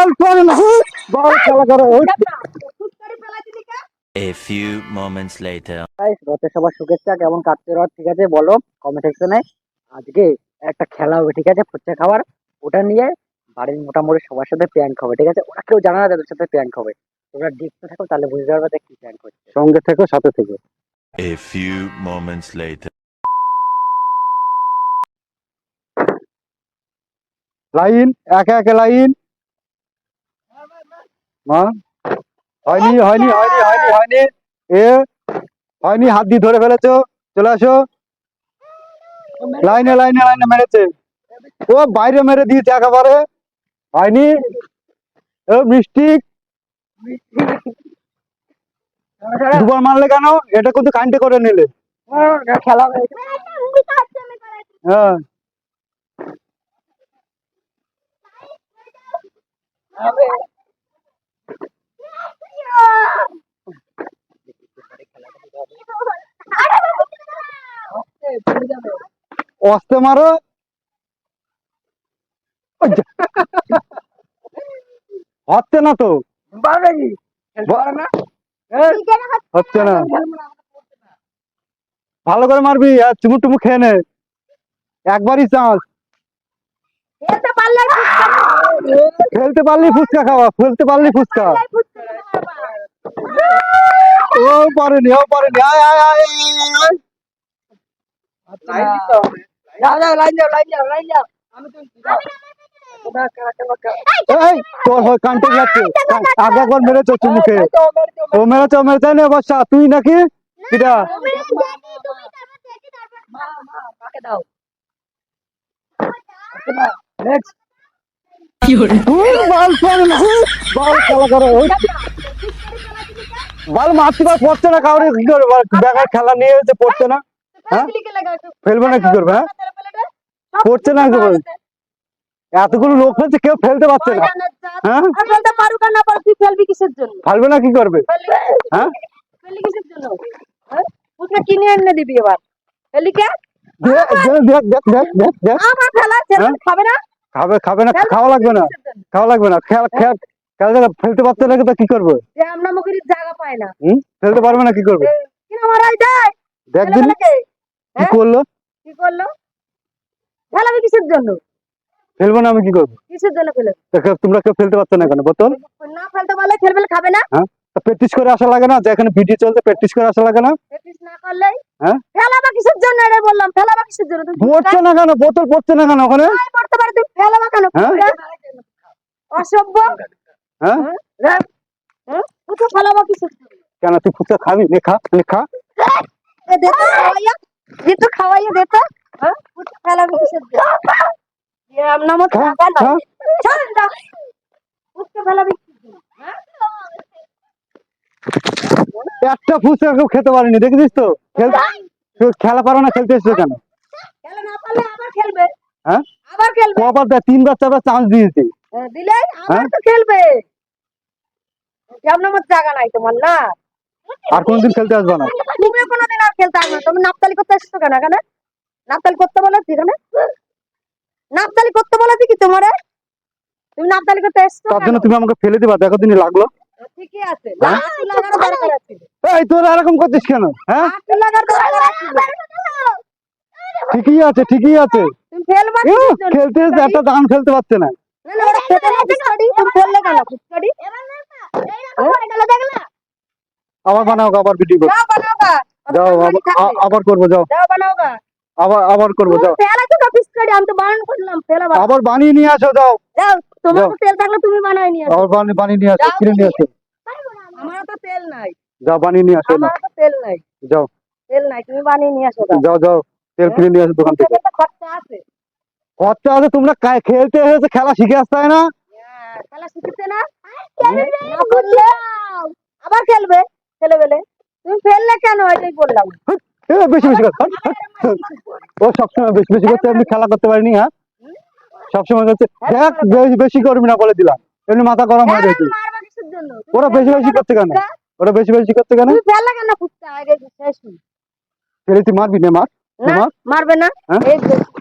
বল করে না বল খেলা করো A few moments later. Guys রথের সবার শুভেচ্ছা কেমন কাটছে রথ? ঠিক আছে বলো কমেন্ট সেকশনে আজকে একটা খেলা হবে ঠিক আছে ফুচকা খাবার। ওটা নিয়ে বাড়ির মোটামুটি সবার সাথে প্র্যাঙ্ক হবে ঠিক আছে? ওরা কেউ জানে না তাদের সাথে প্র্যাঙ্ক হবে। তোমরা দেখতে থাকো তাহলে বুঝতে পারবে যে কি প্র্যাঙ্ক হচ্ছে। সঙ্গে থেকো সাথে থেকো। A few moments later. Line একে একে লাইন মা? হয়নি হয়নি হয়নি হয়নি হয়নি। এ, হয়নি, হাত দিয়ে ধরে ফেলেছো। চলে আসো। লাইনে লাইনে লাইনে মেরেছে। ও বাইরে মেরে দিয়েছে একেবারে। হয়নি। ও মিষ্টি। দুবার মারলে কেন? এটা কিন্তু কাইন্ডে করে নিলে। খেলা হবে হ্যাঁ অস্তে মারো। হচ্ছে না তো। হচ্ছে না। ভালো করে মারবি আর চুমু টুমু খেয়ে নে। একবারই চান্স। ফেলতে পারলি ফুচকা খাওয়া। ফেলতে পারলি ফুচকা ও পারেনি ও পারেনি। আয় আয় আয় আয়। যাও যাও লাইন যাও যাও যাও আমি তো তুই নাকি? বল পড়ছে না কাউরে কি করবে বেকার খেলা নিয়ে পড়ছে না হ্যাঁ? ফেলবে না কি করবে হ্যাঁ? পড়ছে না। এতগুলো লোক হচ্ছে কেউ ফেলতে পারছে না। হ্যাঁ? ফেলতে পারুক না পারুক তুই ফেলবি কিসের জন্য? ফেলবে না কি করবে? হ্যাঁ? ফেলবি কিসের জন্য? হ্যাঁ? পুচকা কিনে এনে দিবি এবার। ফেলি কে? দেখ দেখ দেখ দেখ দেখ দেখ দেখ আমার খেলা ছেলে? খাবে না? খাবে খাবে না খাওয়া লাগবে না খাওয়া লাগবে না। খেল খেল খেল জায়গা ফেলতে পারছে না তো কি করবে? যে আমরা মুখের জায়গা পায় না। হুম? ফেলতে পারবে না কি করবে? দেখ দিন কি? করল? কি করল? ফেলাবি কিসের জন্য? ফেলব না আমি কি করব? কিসের জন্য ফেলে তোমরা কেউ ফেলতে পারছ না কেন বোতল না ফেলতে পারলে ছেলেবেলা খাবে না? প্র্যাকটিস করে আসা লাগে না? যে এখানে ভিডিও চলছে প্র্যাকটিস করে আসা লাগে না? প্র্যাকটিস না করলেই? হ্যাঁ? ফেলাবা কিসের জন্য এটাই বললাম? ফেলাবা কিসের জন্য? পড়ছে না কেন? বোতল পড়ছে না কেন ওখানে? পড়তে পারে তুমি ফেলাবা কেন হ্যাঁ? অসভ্য। হ্যাঁ? হ্যাঁ? ফেলাবা কিসের জন্য? কেন তুই ফুচকা খাবি? নে খা নে খা। এ দে তো খাওয়াইয়া। দে তো খাওয়াইয়া দে তো। একটা ফুচকা কেউ খেতে পারেনি দেখেছিস তো? খেলা পারো না খেলতে এসছো কেন? হ্যাঁ? কবার দেয় তিনবার চারবার চান্স দিয়েছি। হ্যাঁ, দিলে আবার হ্যাঁ? তো খেলবে। জায়গা নাই তোমার না? আর কোনদিন খেলতে আসবে না। তুমিও কোনোদিন আর খেলতে আসবে না। তুমি নাপতালি করতে এসছো কেন এখানে? নাপতালি করতে বলেছি এখানে? নাপতালি করতে বলেছি কি তোমারে? তুমি নাপতালি করতে এসছো তার জন্য তুমি আমাকে ফেলে দিবা দেখো দিনই লাগল। ঠিকই আছে। হ্যাঁ? লাগার দরকার আছে। এই তোর এরকম করছিস কেন? হ্যাঁ? লাগার দরকার আছে। ঠিকই আছে ঠিকই আছে? খেলতে একটা দান পারছে না। আবার বানাও আবার ভিডিও করো। যাও বানাও গা। যাও আবার- করব যাও। বানাও আবার আবার করব যাও। ফেলা তো ফুচকাডি আমি তো বানান করলাম ফেলা আবার বানিয়ে নিয়ে আসো যাও। যাও তোমার তো তেল থাকলে তুমি বানাই নিয়ে আসো। আবার বানিয়ে বানিয়ে নিয়ে আসো কিনে নিয়ে আসো। আমার তো তেল নাই। যাও বানিয়ে নিয়ে আসো আমার তো তেল নাই। যাও। তেল নাই তুমি বানিয়ে নিয়ে আসো যাও। যাও তেল কিনে নিয়ে আসো দোকান থেকে। খরচা আছে। খরচা আছে তোমরা খেলতে খেলা শিখে আসতে হয় না? হ্যাঁ, খেলা শিখেছে না? না আবার খেলবে? ছেলেবেলে তুমি ফেললে কেন? এটাই বললাম। বেশি বেশি ও সবসময় বেশি বেশি করতে এমনি খেলা করতে পারিনি হ্যাঁ? সবসময় করছে দেখ বেশি করবি না বলে দিলাম। এমনি মাথা গরম হয়ে গেছে। জন্য? তুমি ওরা বেশি বেশি করতে কেন? ওরা বেশি বেশি করতে কেন? তুই মারবি না মার। মারবে না। হ্যাঁ?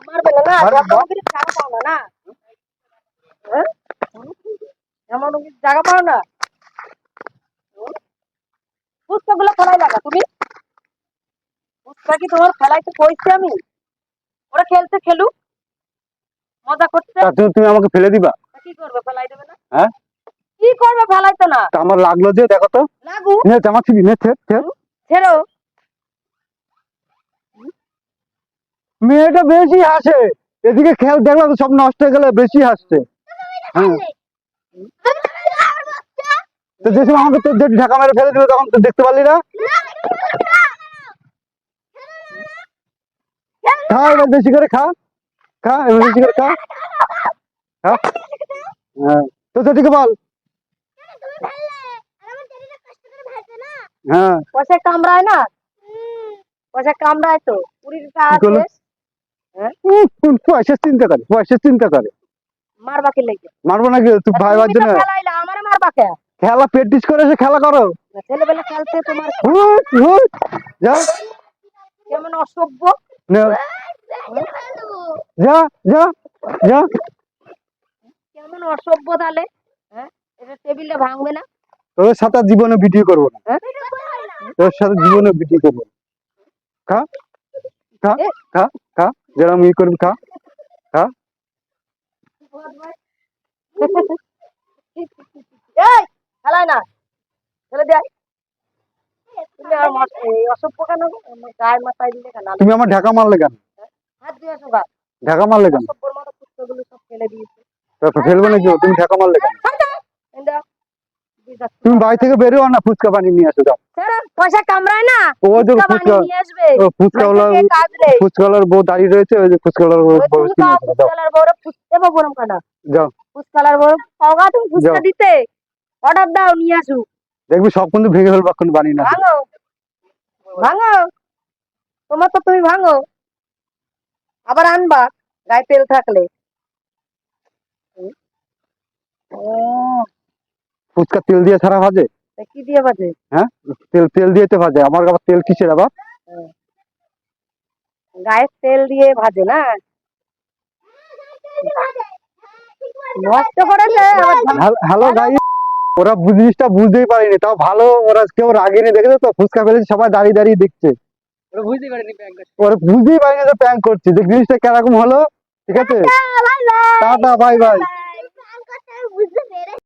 মারবে না না হ্যাঁ? জায়গা পাও না। ফেলাই লাগা তুমি? ফুচকা কি তোমার খেলাইতে কইছি আমি ওরা খেলতে খেলুক মজা করতে তা তুমি- তুমি আমাকে ফেলে দিবা তা কি করবে ফেলাই দেবে না হ্যাঁ? কি করবে ফেলাইতে না তা আমার লাগল যে দেখো তো লাগু নে জামা ছিবি নে ছেড় ছেড় ছেড়ো মেয়েটা বেশি হাসে এদিকে খেল দেখল তো সব নষ্ট হয়ে গেলে বেশি হাসছে হ্যাঁ তো যে সময় আমাকে তোর ঢাকা মেরে ফেলে দিল তখন তো দেখতে পারলি না খা এবার বেশি করে খা খা এবার বেশি করে খা। খা হ্যাঁ। তো বল। হ্যাঁ। পয়সা কামড়ায় না? পয়সা কামড়ায় তো। কুড়ি টাকা আছে। উফ, উফ, পয়সা চিন্তা করে পয়সা চিন্তা করে। মারবা কি লেগে? মারবো নাকি তুই ভাই ভাই জন্য খেলাইলা আমারে মারবা কে? খেলা প্র্যাকটিস করে খেলা করো। ছেলেবেলা খেলতে তোমার হুট, হুট। যা। কেমন অসভ্য। নে, যা যা যা। কেমন অসভ্য তাহলে? হ্যাঁ? এটা টেবিলে ভাঙবে না? তোর সাথে জীবনে ভিডিও করব না। হ্যাঁ? তোর সাথে জীবনে ভিডিও করব খা খা খা খা যেরকম ই করবি খা খা। এই খেলায় না। ছেলে দেয় তুমি? আমার ঢাকা মারলে কেন? গা। ঢাকা মারলে কেন? ফেলবে নাকি? তুমি ঢাকা মারলে কেন। তুমি বাড়ি থেকে বেরোও না ফুচকা বানিয়ে নিয়ে আসো যাও। পয়সা কামড়ায় না? ও যে ফুচকা ফুচকাওয়ালা ফুচকাওয়ালার বউ দাঁড়িয়ে রয়েছে ওই যে ফুচকাওয়ালার বউ বউ ফুচকা দেবো গরম কাটা যাও। বউ পাওগা তুমি ফুচকা। দিতে। অর্ডার দাও নিয়ে আসু দেখবি সব কিন্তু ভেঙে ফেলব এখন বানিয়ে না। ভাঙো। ভাঙো। তোমার তো তুমি ভাঙো। আবার আনবা গায়ে তেল থাকলে। ফুচকা তেল দিয়ে ছাড়া ভাজে? কি দিয়ে বাজে হ্যাঁ? তেল তেল দিয়ে তো ভাজে। আমার আবার তেল কিসের আবার? গায়ে তেল দিয়ে ভাজে না? নষ্ট করেছে। হ্যালো গাই ওরা জিনিসটা বুঝতেই পারেনি। তাও ভালো ওরা কেউ রাগেনি দেখেছ তো? ফুচকা ফেলেছে সবাই দাঁড়িয়ে দাঁড়িয়ে দেখছে। ওরা বুঝতেই পারেনি প্যাঙ্ক ওরা বুঝতেই পারেনি যে প্যাং করছে। যে জিনিসটা কেরকম হলো ঠিক আছে? Tata bye bye